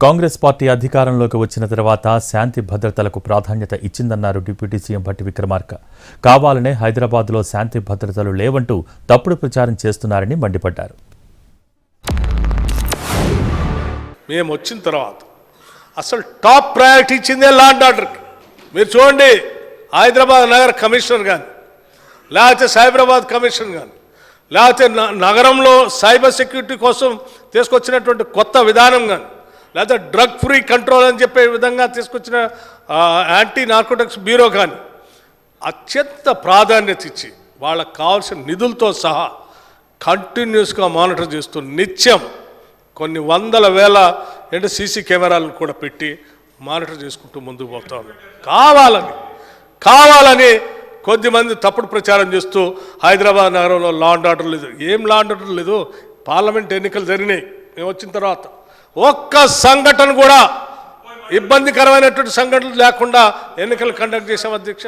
Congress party అధికారంలోకి వచ్చిన తర్వాత శాంతి భద్రతలకు ప్రాధాన్యత ఇచ్చిందన్నారు డిప్యూటీ సీఎం భట్టి విక్రమార్క. కావాలనే హైదరాబాద్లో శాంతి భద్రతలు లేవంటూ తప్పుడు ప్రచారం చేస్తున్నారని మండిపడ్డారు. మేము వచ్చిన తర్వాత అసలు టాప్ ప్రయారిటీ ఇచ్చిందే లాండ్ ఆర్డర్కి మీరు చూడండి హైదరాబాద్ నగర కమిషనర్ కానీ లేకపోతే సైబరాబాద్ కమిషనర్ కానీ లేకపోతే న- నగరంలో సైబర్ సెక్యూరిటీ కోసం తీసుకొచ్చినటువంటి కొత్త విధానం కానీ లేదా డ్రగ్ ఫ్రీ కంట్రోల్ అని చెప్పే విధంగా తీసుకొచ్చిన యాంటీ నార్కోటిక్స్ బ్యూరో కానీ అత్యంత ప్రాధాన్యత ఇచ్చి వాళ్ళకి కావాల్సిన నిధులతో సహా కంటిన్యూస్గా మానిటర్ చేస్తూ నిత్యం కొన్ని వందల వేల అంటే సీసీ కెమెరాలను కూడా పెట్టి మానిటర్ చేసుకుంటూ ముందుకు పోతా కావాలని కావాలని కొద్దిమంది తప్పుడు ప్రచారం చేస్తూ హైదరాబాద్ నగరంలో లా అండ్ ఆర్డర్ లేదు. ఏం లా అండ్ ఆర్డర్ లేదు? పార్లమెంట్ ఎన్నికలు జరిగినాయి. మేము వచ్చిన తర్వాత ఒక్క సంఘటన కూడా ఇబ్బందికరమైనటువంటి సంఘటనలు లేకుండా ఎన్నికలు కండక్ట్ చేసాం అధ్యక్ష.